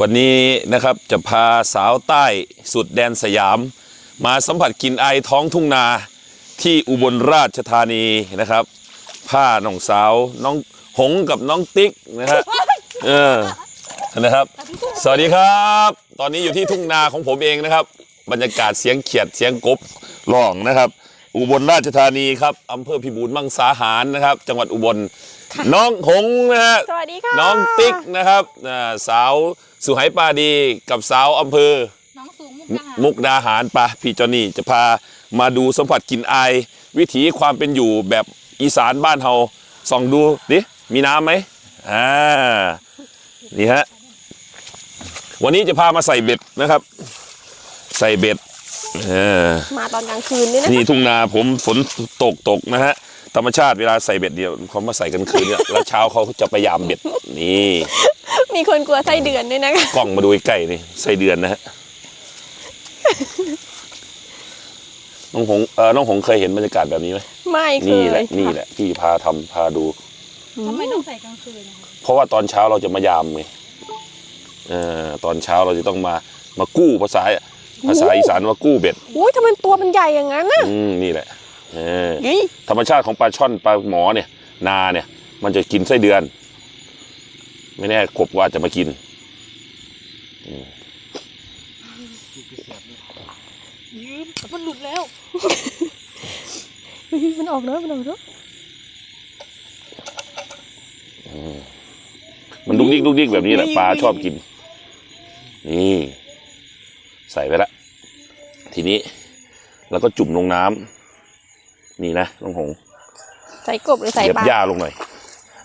วันนี้นะครับจะพาสาวใต้สุดแดนสยาม มาสัมผัสกลินไอายท้องทุ่งนาที่อุบลราชธานีนะครับผ้าน้องสาวน้องหงกับน้องติ๊กนะฮะเออนะครับ สวัสดีครับ ตอนนี้อยู่ที่ทุ่งนาของผมเองนะครับ บรรยากาศเสียงเขียดเสียงกบร้องนะครับ อุบลราชธานีครับอำเภอพิบูลมังสาหารนะครับ จังหวัดอุบล น้องหงนะฮะสวัสดีค่ะน้องติ๊กนะครับอ่าสาวสุไหปาดีกับสาวอำเภอ น้องสูงมุกดาหารมุกดาหารปะพี่จอนี่จะพามาดูสัมผัสกลิ่นอาย วิถีความเป็นอยู่แบบอีสานบ้านเฮาส่องดูดิมีน้ำไหมอ่านี่ฮะวันนี้จะพามาใส่เบ็ดนะครับ ใส่เบ็ดเออ มาตอนกลางคืนนี่นะนี่ทุ่งนาผมฝนตกตกนะฮะธรรมชาติเวลาใส่เบ็ดเดียวเขามาใส่กันคืนเนี่ยแล้วเช้าเขาจะพยายามเบ็ดนี่ มีคนกลัวไส้เดือนด้วยนะคะกล้องมาดูใกล้ๆนี่ไส้เดือนนะฮะน้องหงเออน้องหงเคยเห็นบรรยากาศแบบนี้ไหมไม่เคนี่ยแหละนี่แหละที่พาทำพาดูทำไมต้องใส่กลางคืนนะคะเพราะว่าตอนเช้าเราจะมายามไงเออตอนเช้าเราจะต้องมามากู้ภาษา ภาษาอีสานว่ากู้เบ็ดอุ้ยทำไมตัวมันใหญ่อย่างนั้นน่ะอืมนี่แหละเออยี่ธรรมชาติของปลาช่อนปลาหมอเนี่ย นาเนี่ย มันจะกินไส้เดือน ไม่แน่กบว่าจะมากินยืมมันหลุดแล้วมันออกแล้วมันออกแล้วมันดุกดิกดุกดิกแบบนี้แหละปลาชอบกิน นี่ ใส่ไปละ ทีนี้เราก็จุ่มลงน้ำนี่นะน้องหงใส่กบหรือใส่เหยียบปลา หญ้าลงหน่อย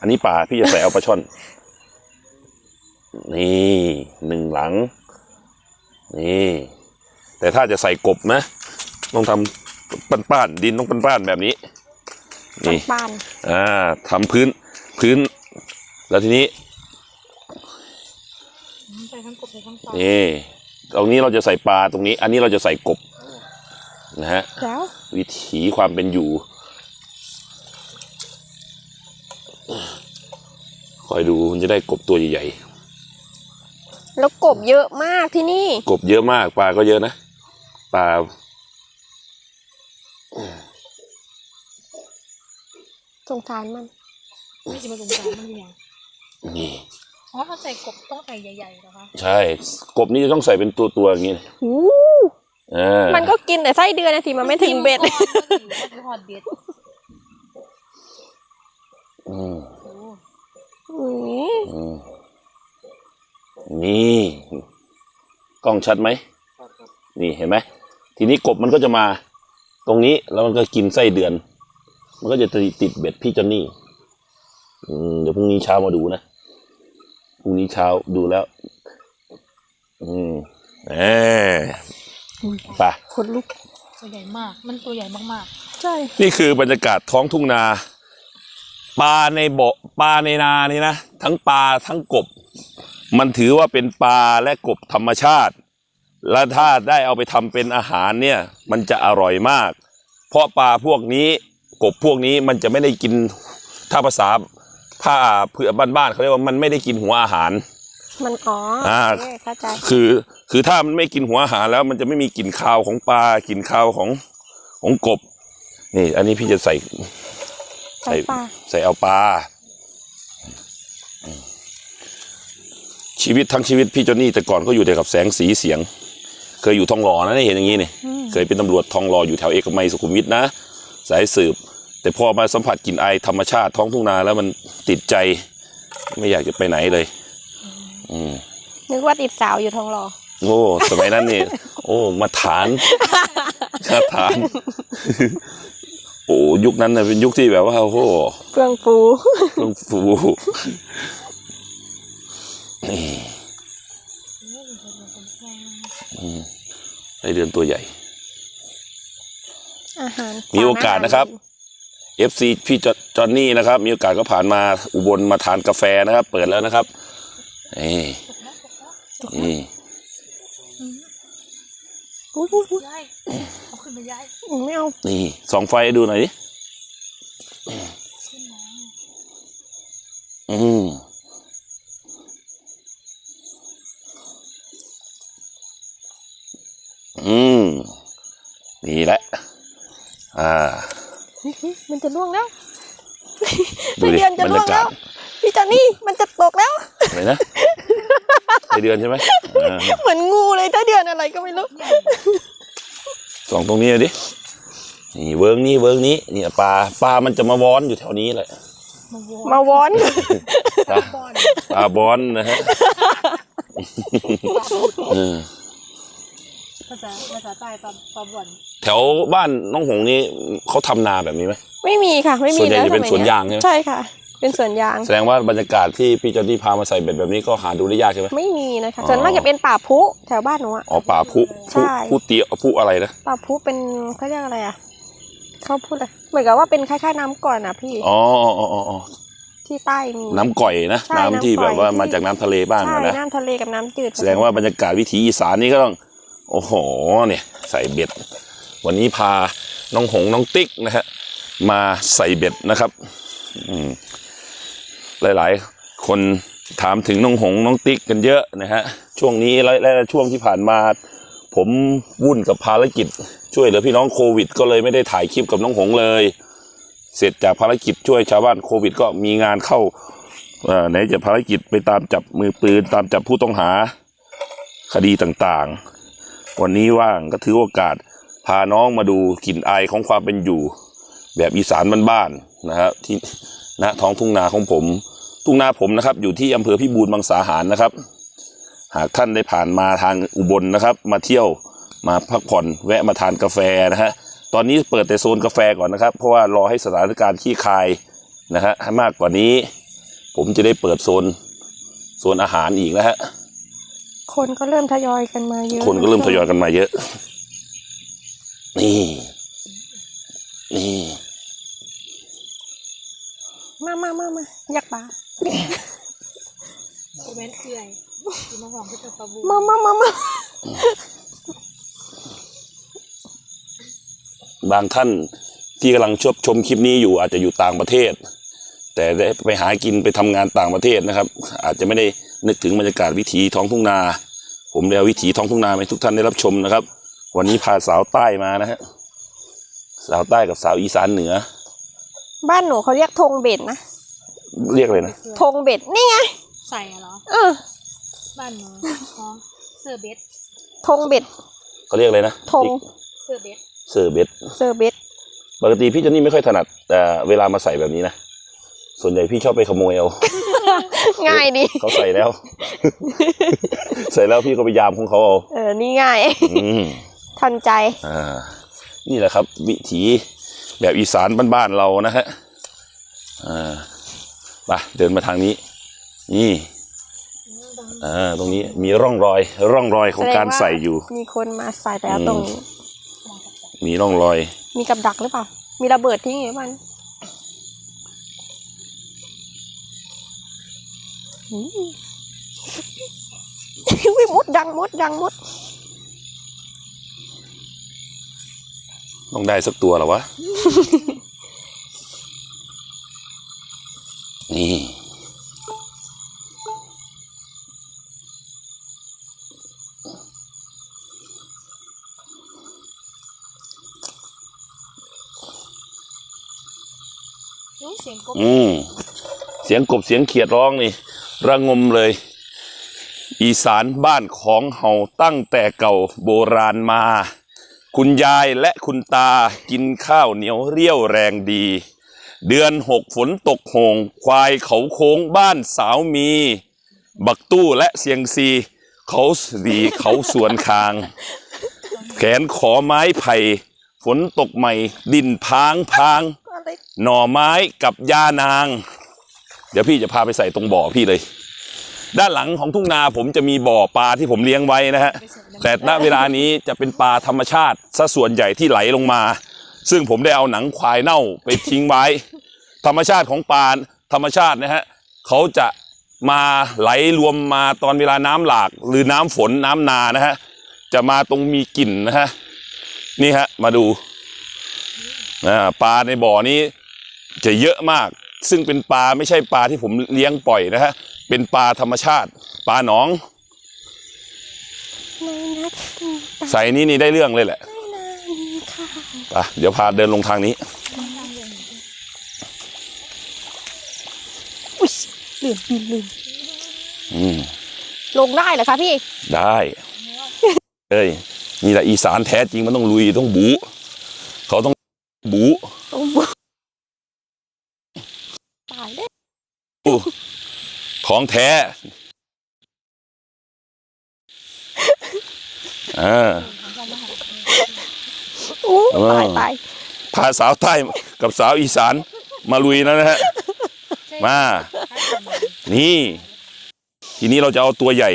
อันนี้ปลาพี่จะใส่เอาปลาช่อน นี่หนึ่งหลัง นี่ แต่ถ้าจะใส่กบนะ ต้องทำป้านๆดินต้องป้านๆแบบนี้ นี่ปานอ่าทำพื้นพื้น แล้วทีนี้ ใส่ทั้งกบใส่ทั้งปลา นี่ ตรงนี้เราจะใส่ปลาตรงนี้ อันนี้เราจะใส่กบนะฮะแล้ววิถีความเป็นอยู่ คอยดูมันจะได้กบตัวใหญ่แล้วกบเยอะมากที่นี่ๆกบเยอะมากปลาก็เยอะนะปลาสงสารมัน ไม่จะมาสงสารมันอย่างนี่ อ๋อถ้าใส่กบต้องใส่ใหญ่ๆเหรอคะใช่ กบนี่จะต้องใส่เป็นตัวตัวๆอย่างนี้หูอ่ามันก็กินแต่ไส้เดือนนะสิมันไม่ถึงเบ็ดกินก่อนก็ถือว่าคือหอดเบ็ดอืมโอ้อืมอืมนี่กล้องชัดไหมนี่เห็นไหมทีนี้กบมันก็จะมา ตรงนี้แล้วมันก็กินไส้เดือน มันก็จะติดติดเบ็ดพี่จอนนี่อืมเดี๋ยวพรุ่งนี้เช้ามาดูนะพ รุ่งนี้เช้าดูแล้ว อืมแหมไปคนลุกตัวใหญ่มาก มันตัวใหญ่มากใช่ นี่คือบรรยากาศท้องทุ่งนาปลาในบ่อปลาในนานี่นะทั้งปลาทั้งกบ มันถือว่าเป็นปลาและกบธรรมชาติ และถ้าได้เอาไปทำเป็นอาหารเนี่ย มันจะอร่อยมาก เพราะปลาพวกนี้กบพวกนี้มันจะไม่ได้กินถ้าภาษา ผ้าเพื่อบ้านๆเขาเรียกว่ามันไม่ได้กินหัวอาหาร มันอ๋ออาโอเคเข้าใจคือคือถ้ามันไม่กินหัวอาหารแล้ว มันจะไม่มีกลิ่นคาวของปลากลิ่นคาวของของกบ นี่ อันนี้พี่จะใส่ใส่ปลาใส่เอาปลาชีวิตทั้งชีวิตพี่จอนนี่แต่ก่อนก็อยู่แต่กับแสงสีเสียง เคยอยู่ทองหล่อนะได้เห็นอย่างนี้นี่เคยเป็นตำรวจทองหล่ออยู่แถวเอกมัยสุขุมวิทนะ สายสืบ แต่พอมาสัมผัสกลิ่นไอายธรรมชาติท้องทุ่งนาแล้วมันติดใจ ไม่อยากจะไปไหนเลย อืมนึกว่าติดสาวอยู่ทองหล่อโอ้สมัยนั้นนี่ โอ้มาฐานมาฐาน โอ้ยุคนั้นน่ะเป็นยุคที่แบบว่าโอ้โหเปลืองปูต้องฟูนี่อืมไอเดือนตัวใหญ่อาหารมีโอกาสนะครับ FC พี่จอนนี่นะครับ มีโอกาสก็ผ่านมาอุบลมาทานกาแฟนะครับ เปิดแล้วนะครับนี่นี่อู้หูยายเอาขึ้นมายายไม่เอานี่สองไฟดูหน่อยดิอืมอืมนี่แหละอ่า มันจะล่วงแล้วดูดิไส้เดือนจะบรรล่วยางกาแล้ศวพี่จอนนี่มันจะตกแล้วอะไรนะไอเดือนใช่ไหมอ่าเหมือนงูเลยถ้าเดือนอะไรก็ไม่รู้ส่องตรงนี้เลยดินี่เวิร์กนี้เวิร์กนี้เนี่ยปลาปลามันจะมาวอนอยู่แถวนี้แหละมาโวมาวอนปลาป้อนปลาบอนนะฮะเออภาษาภาษาใต้ปลาปลาบ่อน แถวบ้านน้องหงนี่เขาทำนาแบบนี้ไหม ไม่มีค่ะ ไม่มีส่วนใหญ่แล้วจะเป็นมัสวนยางใช่ไหม ใช่ค่ะ เป็นสวนยาง แสดงว่าบรรยากาศที่พี่จอนนี่พามาใส่เบ็ดแบบนี้ก็หาดูได้ยากใช่ไหม ไม่มีนะคะอ๋อ ส่วนมากจะเป็นป่าพุแถวบ้านหนูอะ อ๋อป่าพุใช่พุพุเตียพุอะไรนะ ป่าพุเป็นเขาเรียกอะไรอะเขาพูดอะไรเหมือนกับว่าเป็นคล้ายๆน้ำก่อนอะพี่อ๋ออ๋ออ๋ออ๋อที่ใต้มี น้ำก่อยนะ ใช่น้ำที่น้ำก่อย แบบว่าที่มาจากน้ำทะเลบ้างใช่อะนะ น้ำทะเลกับน้ำจืดแสดงว่าบรรยากาศวิถีอีสานนี่ก็ต้อง โอ้โห เนี่ย ใส่เบ็ด วันนี้พาน้องหงน้องติ๊กนะฮะมาใส่เบ็ดนะครับหลายๆ คนถามถึงน้องหงน้องติ๊กกันเยอะนะฮะช่วงนี้และช่วงที่ผ่านมา ผมวุ่นกับภารกิจ ช่วยเหลือพี่น้องโควิด ก็เลยไม่ได้ถ่ายคลิปกับน้องหงเลย เสร็จจากภารกิจช่วยชาวบ้านโควิด ก็มีงานเข้าไหนจะภารกิจไปตามจับมือปืน ตามจับผู้ต้องหาคดีต่างๆ วันนี้ว่างก็ถือโอกาส พาน้องมาดูกลิ่นอายของความเป็นอยู่ แบบอีสานบ้านๆนะฮะที่ณท้องทุ่งนาของผม ทุ่งนาผมนะครับ อยู่ที่อำเภอพิบูลมังสาหารนะครับ หากท่านได้ผ่านมาทางอุบลนะครับ มาเที่ยวมาพักผ่อนแวะมาทานกาแฟนะฮะตอนนี้เปิดแต่โซนกาแฟก่อนนะครับ เพราะว่ารอให้สถานการณ์ขี้คายนะฮะให้มากกว่านี้ ผมจะได้เปิดโซนโซนอาหารอีกนะฮะคนก็เริ่มทยอยกันมาเยอะ คนก็เริ่มทยอยกันมาเยอะ นี่ นี่ มามามามาอยากปลาโอเวนเอื่อยคือมาหอมก็จะปลาบูมามามามาบางท่านที่กำลังชมชมคลิปนี้อยู่อาจจะอยู่ต่างประเทศ แต่ได้ไปหากินไปทำงานต่างประเทศนะครับ อาจจะไม่ได้นึกถึงบรรยากาศวิถีท้องทุ่งนา ผมได้เอาวิถีท้องทุ่งนาให้ทุกท่านได้รับชมนะครับ วันนี้พาสาวใต้มานะฮะ สาวใต้กับสาวอีสานเหนือ บ้านหนูเขาเรียกธงเบ็ดนะ เรียกเลยนะธงเบ็ดนี่ไง ใส่อะเหรอ เออ บ้านหนูอ๋อเสื้อเบสธงเบ็ด เขาเรียกอะไรนะธงเสื้อเบสเซอร์เบสเซอร์เบ็ดปกติพี่เจนนี่ไม่ค่อยถนัดแต่เวลามาใส่แบบนี้นะ ส่วนใหญ่พี่ชอบไปขโมยเอา ง่ายดี เขาใส่แล้ว ใส่แล้วพี่ก็ไปยามของเขาเอา เออ นี่ง่าย อืม ทันใจ อ่า นี่แหละครับ วิถีแบบอีสานบ้านๆเรานะฮะอ่าไปเดินมาทางนี้ นี่อ่าตรงนี้มีร่องรอย ร่องรอยของการใส่อยู่ มีคนมาใส่แล้วอืม ตรงนี้มีร่องรอย มีกับดักหรือเปล่า มีระเบิดทิ้งอยู่มันอืมวิมดดังมดดังมด ต้องได้สักตัวเหรอวะนี่นี่ เสียงกบอืมเสียงกบเสียงเขียดร้องนี่ ระงมเลย อีสานบ้านของเฮาตั้งแต่เก่าโบราณมา คุณยายและคุณตากินข้าวเหนียวเรี่ยวแรงดี เดือนหกฝนตกโหงควายเขาโค้งบ้านสาวมี บักตู้และเสียงซี เขาดีเขาสวนคาง แขนขอไม้ไผ่ฝนตกใหม่ ดินพางพางอะไรหน่อไม้กับยานาง เดี๋ยวพี่จะพาไปใส่ตรงบ่อพี่เลย ด้านหลังของทุ่งนาผมจะมีบ่อปลาที่ผมเลี้ยงไว้นะฮะแต่ณเวลานี้จะเป็นปลาธรรมชาติซะส่วนใหญ่ที่ไหลลงมา ซึ่งผมได้เอาหนังควายเน่าไปทิ้งไว้ ธรรมชาติของปลาธรรมชาตินะฮะเขาจะมาไหลรวมมาตอนเวลาน้ำหลากหรือน้ำฝนน้ำนานะฮะจะมาตรงมีกลิ่นนะฮะนี่ฮะมาดูอ่าปลาในบ่อนี้จะเยอะมาก ซึ่งเป็นปลาไม่ใช่ปลาที่ผมเลี้ยงปล่อยนะฮะ เป็นปลาธรรมชาติ ปลาหนองไม่นะใส่นี่นี่ได้เรื่องเลยแหละไม่นานค่ะไปเดี๋ยวพาเดินลงทางนี้ อุ้ยลืมลืมลืมอืม ลงได้เหรอคะพี่ ได้ เอ้ยนี่แหละอีสานแท้จริงมันต้องลุยต้องบู เขาต้องบูต้องบุตายได้ ของแท้อ่าอู้เออตายตายพาสาวใต้กับสาวอีสานมาลุยนะนะฮะ มา นี่ ทีนี้เราจะเอาตัวใหญ่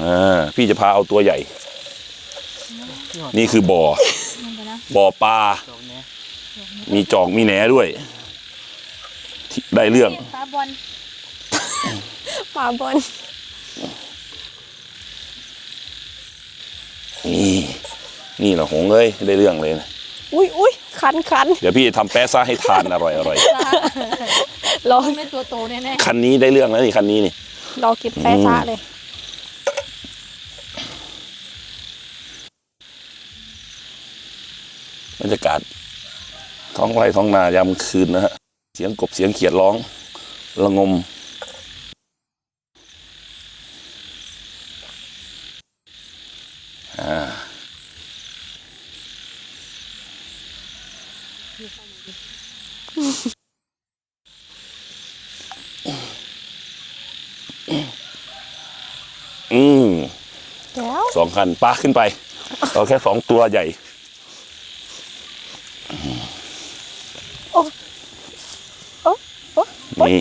อ่าพี่จะพาเอาตัวใหญ่ นี่คือบ่อมันไปนะบ่อปลา มีจอกมีแหนด้วยที่ได้เรื่องฟ้า บอลปลาบอลนี่นี่แหละหงเอ้ยได้เรื่องเลยนะอุ้ยอุ้ยคันคันเดี๋ยวพี่จะทำแป๊ซ่าให้ทานอร่อยอร่อยรอมันไม่ตัวโตแน่คันนี้ได้เรื่องแล้วนี่คันนี้นี่รอกินแป๊ะซ่าเลยบรรยากาศท้องไร่ท้องนายามคืนนะฮะเสียงกบเสียงเขียดร้อง ระงม อ่าอืมแล้วสองคันปลาขึ้นไป เอาแค่สองตัวใหญ่ นี่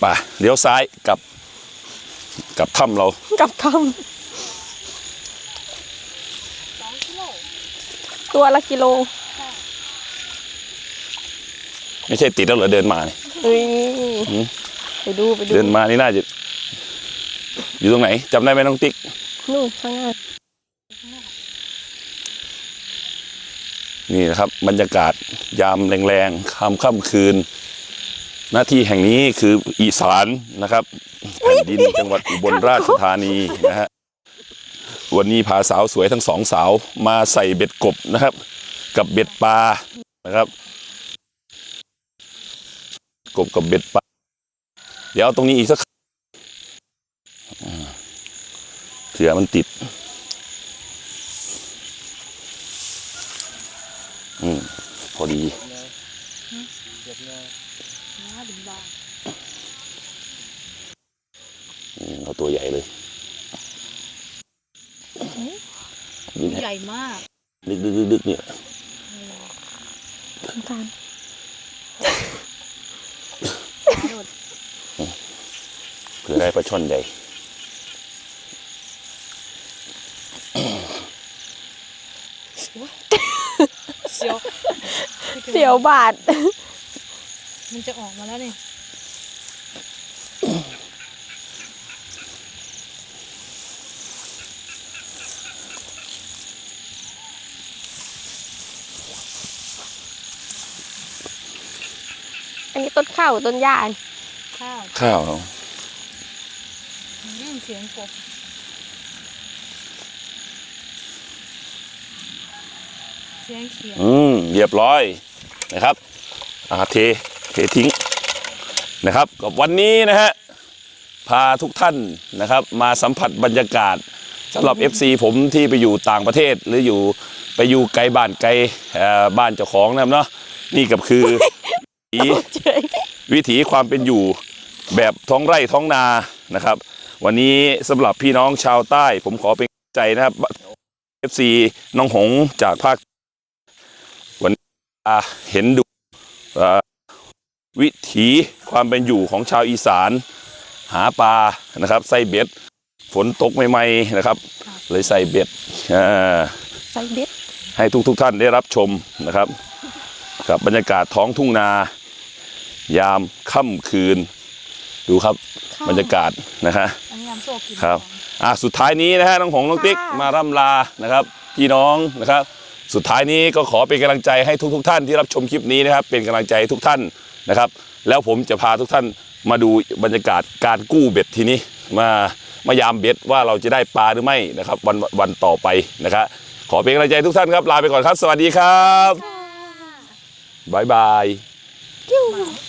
ไป่ะเลี้ยวซ้ายกลับกลับถ้ำเรากับทๆสองกิโลำตัวละกิโล ไม่ใช่ติดแล้วเหรอเดินมาเนี่ยเฮ้ยหืมไปดูไปดู เดินมานี่น่าจะอยู่ตรงไหนจำได้ไหมน้องติ๊กนู่นข้างหน้านี่นะครับบรรยากาศยามแรงๆค่ำค่ำคืน หน้าที่แห่งนี้คืออีสานนะครับแผ่นดินจังหวัดอุบลราชธานีนะฮะวันนี้พาสาวสวยทั้งสองสาวมาใส่เบ็ดกบนะครับ กับเบ็ดปลานะครับ กบกับเบ็ดปลาเดี๋ยวเอาตรงนี้อีกสักอ่าเผื่อมันติดอืมพอดี นะดึงบาอืมเอาตัวใหญ่เลยดึกใหญ่มากดึกดึกดึกดึกเนี่ยทำการโดดเผื่อได้ปลาช่อนใหญ่เสียว เสียวบาท มันจะออกมาแล้วนี่อันนี้ต้นข้าวหรือต้นหญ้าข้าวข้าวอืมเสียงกบเสียงเขียวอืมเรียบร้อยนะครับอ่าเท เททิ้งนะครับกับวันนี้นะฮะพาทุกท่านนะครับ มาสัมผัสบรรยากาศสำหรับ FC ผมที่ไปอยู่ต่างประเทศหรืออยู่ไปอยู่ไกลบ้านไกลเอ่อบ้านเจ้าของนะครับเนาะนี่กับคือวิถีเฉยวิถีความเป็นอยู่แบบท้องไร่ท้องนานะครับ วันนี้สำหรับพี่น้องชาวใต้ ผมขอเป็นกำลังใจนะครับ FC น้องหงจากภาค วันนี้อ่าเห็นดูอ่า วิถีความเป็นอยู่ของชาวอีสาน หาปลานะครับ ใส่เบ็ด ฝนตกใหม่ๆนะครับ เลยใส่เบ็ดอ่าใส่เบ็ดให้ทุกทุกๆท่านได้รับชมนะครับกับบรรยากาศท้องทุ่งนา ยามค่ำคืน ดูครับข้าวบรรยากาศนะฮะอันนี้ยำโซกินครับอะสุดท้ายนี้นะฮะน้องหงน้องติ๊กค่ะมาร่ำลานะครับพี่น้องนะครับ สุดท้ายนี้ก็ขอเป็นกำลังใจให้ทุก ๆ ท่านที่รับชมคลิปนี้นะครับ เป็นกำลังใจให้ทุกท่านนะครับ แล้วผมจะพาทุกท่านมาดูบรรยากาศการกู้เบ็ดทีนี้ มามายามเบ็ดว่าเราจะได้ปลาหรือไม่นะครับ วันวันต่อไปนะครับขอเป็นกำลังใจทุกท่านครับลาไปก่อนครับ สวัสดีครับบ๊ายบายกิ้วหมา